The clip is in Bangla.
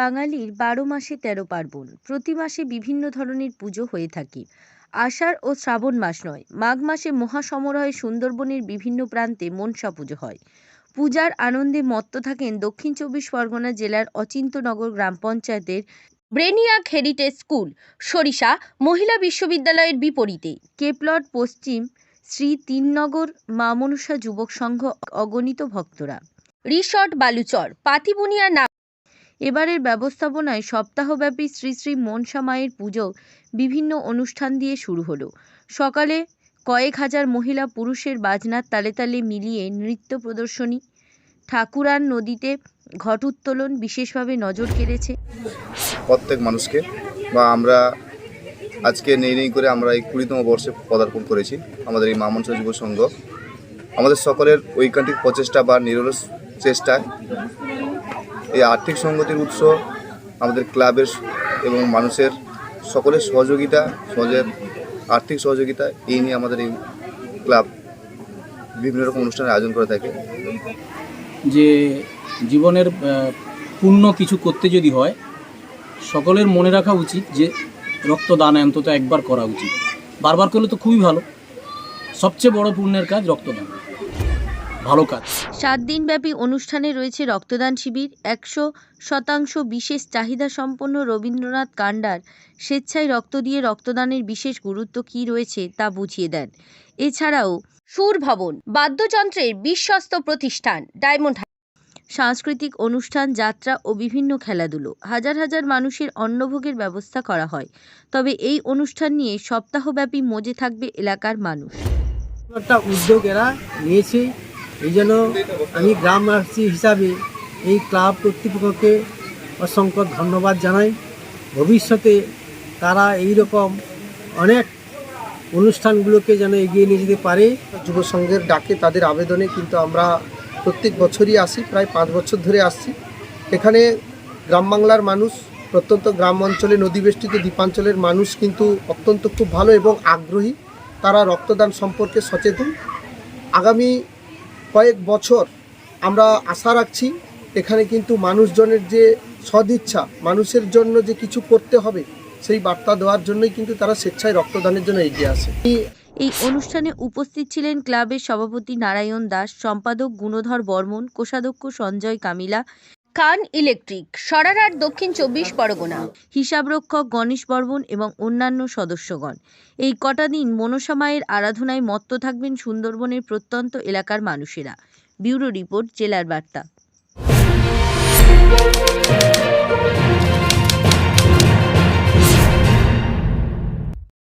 বাঙালির বারো মাসে তেরো পার্বণ। প্রতি মাসে বিভিন্ন ধরনের পুজো হয়ে থাকে। আষাঢ় ও শ্রাবণ মাস নয়, মাঘ মাসে মহাসমারোহে সুন্দরবনের বিভিন্ন প্রান্তে মনসা পুজো হয়। পূজার আনন্দে মত্ত থাকেন দক্ষিণ চব্বিশ পরগনা জেলার অচিন্তনগর গ্রাম পঞ্চায়েতের ব্রেনিয়াক হেরিটেজ স্কুল, সরিষা, মহিলা বিশ্ববিদ্যালয়ের বিপরীতে। কেপলট, পশ্চিম শ্রী তিননগর মা মনসা যুবক সংঘ অগণিত ভক্তরা। রিসর্ট, বালুচর, পাতিবুনিয়া নাম এবারের ব্যবস্থাপনায় সপ্তাহব্যাপী শ্রী শ্রী মনসা মায়ের পুজো বিভিন্ন অনুষ্ঠান দিয়ে শুরু হলো। সকালে কয়েক হাজার মহিলা পুরুষের বাজনার তালে তালে মিলিয়ে নৃত্য প্রদর্শনী, ঠাকুরান নদীতে ঘট উত্তোলন বিশেষভাবে নজর কেড়েছে। প্রত্যেক মানুষকে বা আমরা আজকে নেই নেই করে আমরা এই কুড়িতম বর্ষে পদার্পণ করেছি আমাদের এই মামনসা যুব সংঘ। আমাদের সকলের ঐকান্তিক প্রচেষ্টা বা নিরলস চেষ্টায় এই আর্থিক সংগতির উৎস আমাদের ক্লাবের এবং মানুষের সকলের সহযোগিতা সহজের আর্থিক সহযোগিতা, এই নিয়ে আমাদের এই ক্লাব বিভিন্ন রকম অনুষ্ঠানের আয়োজন করে থাকে। যে জীবনের পূর্ণ কিছু করতে যদি হয়, সকলের মনে রাখা উচিত যে রক্তদান অন্তত একবার করা উচিত। বারবার করলে তো খুবই ভালো। সবচেয়ে বড় পুণ্যের কাজ রক্তদান। ভালো কাজ। সাত দিনব্যাপী অনুষ্ঠানে রয়েছে রক্তদান শিবির একশো শতাংশ বিশেষ চাহিদা সম্পন্ন রবীন্দ্রনাথ কান্ডার। স্বেচ্ছায় রক্ত দিয়ে রক্তদানের বিশেষ গুরুত্ব কী রয়েছে তা বুঝিয়ে দেন। এছাড়াও সুর ভবন বাদ্যযন্ত্রের বিশ্বস্ত প্রতিষ্ঠান ডায়মন্ড সাংস্কৃতিক অনুষ্ঠান যাত্রা ও বিভিন্ন খেলাধুলো। হাজার হাজার মানুষের অন্নভোগের ব্যবস্থা করা হয়। তবে এই অনুষ্ঠান নিয়ে সপ্তাহব্যাপী মজে থাকবে এলাকার মানুষ। একটা উদ্যোগ এরা নিয়েছে। এই জন্য আমি গ্রামবাসী হিসাবে এই ক্লাব কর্তৃপক্ষকে অসংখ্য ধন্যবাদ জানাই। ভবিষ্যতে তারা এই রকম অনেক অনুষ্ঠানগুলোকে যেন এগিয়ে নিয়ে যেতে পারে। যুব সংঘের ডাকে তাদের আবেদনে কিন্তু আমরা প্রত্যেক বছরই আসি, প্রায় পাঁচ বছর ধরে আসছি। এখানে গ্রাম বাংলার মানুষ, প্রত্যন্ত গ্রাম অঞ্চলে নদীবেষ্টিত দ্বীপাঞ্চলের মানুষ কিন্তু অত্যন্ত খুব ভালো এবং আগ্রহী। তারা রক্তদান সম্পর্কে সচেতন। আগামী কয়েক বছর আমরা আশা রাখছি এখানে কিন্তু মানুষজনের যে সদিচ্ছা, মানুষের জন্য যে কিছু করতে হবে, সেই বার্তা দেওয়ার জন্যই কিন্তু তারা স্বেচ্ছায় রক্তদানের জন্য এগিয়ে আসে। এই অনুষ্ঠানে উপস্থিত ছিলেন ক্লাবের সভাপতি নারায়ণ দাস, সম্পাদক গুণধর বর্মন, কোষাধ্যক্ষ সঞ্জয় কামিলা কান ইলেকট্রিক সরারার দক্ষিণ চব্বিশ পরগনা। হিসাবরক্ষক গণেশ বর্মন এবং অন্যান্য সদস্যগণ। এই কটা দিন মনসামায়ের আরাধনায় মত্ত থাকবেন সুন্দরবনের প্রত্যন্ত এলাকার মানুষেরা। ব্যুরো রিপোর্ট, জেলার বার্তা।